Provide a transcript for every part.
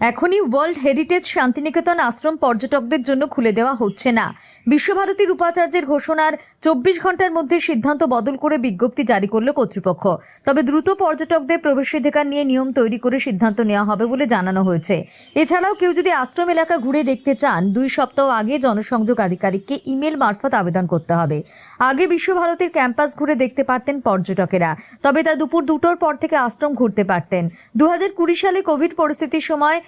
এখনই world heritage Santiniketan আশ্রম পর্যটকদের জন্য খুলে দেওয়া হচ্ছে না। বিশ্বভারতীর উপাচার্যের ঘোষণার চব্বিশ ঘণ্টার মধ্যে সিদ্ধান্ত বদল করে বিজ্ঞপ্তি জারি করল কর্তৃপক্ষ। তবে দ্রুত পর্যটকদের প্রবেশাধিকার নিয়ে নিয়ম তৈরি করে সিদ্ধান্ত নেওয়া হবে বলে জানানো হয়েছে। এছাড়াও কেউ যদি আশ্রম এলাকা ঘুরে দেখতে চান, দুই সপ্তাহ আগে জনসংযোগ আধিকারিককে ইমেল মারফত আবেদন করতে হবে। আগে বিশ্বভারতীর ক্যাম্পাস ঘুরে দেখতে পারতেন পর্যটকেরা, তবে তা দুপুর দুটোর পর থেকে আশ্রম ঘুরতে পারতেন। দু হাজার কুড়ি সালে কোভিড পরিস্থিতির সময়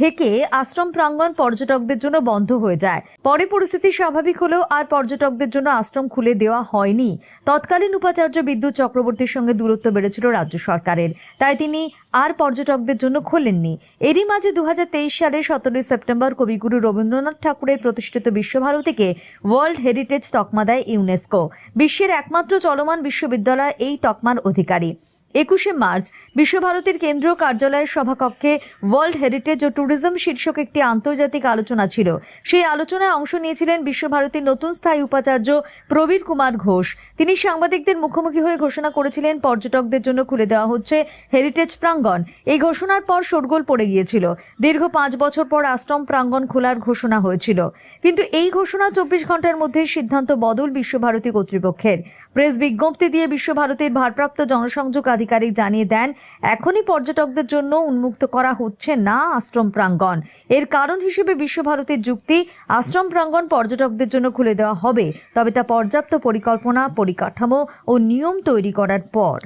থেকে আশ্রম প্রাঙ্গণ পর্যটকদের জন্য বন্ধ হয়ে যায়। পরে পরিস্থিতি স্বাভাবিক হলেও আর পর্যটকদের জন্য আশ্রম খুলে দেওয়া হয়নি। তৎকালীন উপাচার্য বিদ্যুৎ চক্রবর্তীর সঙ্গে দূরত্ব বেড়েছিল রাজ্য সরকারের। তাই তিনি আর পর্যটকদের জন্য খোলেননি। এরই মাঝে দুহাজার তেইশ সালের সতেরোই সেপ্টেম্বর কবিগুরু রবীন্দ্রনাথ ঠাকুরের প্রতিষ্ঠিত বিশ্বভারতীকে ওয়ার্ল্ড হেরিটেজ তকমা দেয় ইউনেস্কো। বিশ্বের একমাত্র চলমান বিশ্ববিদ্যালয় এই তকমার অধিকারী। একুশে মার্চ, বিশ্বভারতীর কেন্দ্রীয় কার্যালয়ের সভাকক্ষে ওয়ার্ল্ড হেরিটেজ ও ট্যুরিজম শীর্ষক একটি আন্তর্জাতিক আলোচনা ছিল। সেই আলোচনায় অংশ নিয়েছিলেন বিশ্বভারতীর নতুন স্থায়ী উপাচার্য প্রবীর কুমার ঘোষ। তিনি সাংবাদিকদের মুখোমুখি হয়ে ঘোষণা করেছিলেন, পর্যটকদের জন্য খুলে দেওয়া হচ্ছে হেরিটেজ প্রাঙ্গণ। এই ঘোষণার পর শোরগোল পড়ে গিয়েছিল। দীর্ঘ পাঁচ বছর পর আশ্রম প্রাঙ্গণ খোলার ঘোষণা হয়েছিল। কিন্তু এই ঘোষণা চব্বিশ ঘণ্টার মধ্যে সিদ্ধান্ত বদল বিশ্বভারতী কর্তৃপক্ষের। প্রেস বিজ্ঞপ্তি দিয়ে বিশ্বভারতীর ভারপ্রাপ্ত জনসংযোগ আধিকারিক জানিয়ে দেন, এখনই পর্যটকদের জন্য উন্মুক্ত করা হচ্ছে না আশ্রম প্রাঙ্গণ। এর কারণ হিসেবে বিশ্বভারতীর যুক্তি, আশ্রম প্রাঙ্গণ পর্যটকদের জন্য খুলে দেওয়া হবে। তবে তা পর্যাপ্ত পরিকল্পনা, পরিকাঠামো ও নিয়ম তৈরি করার পর।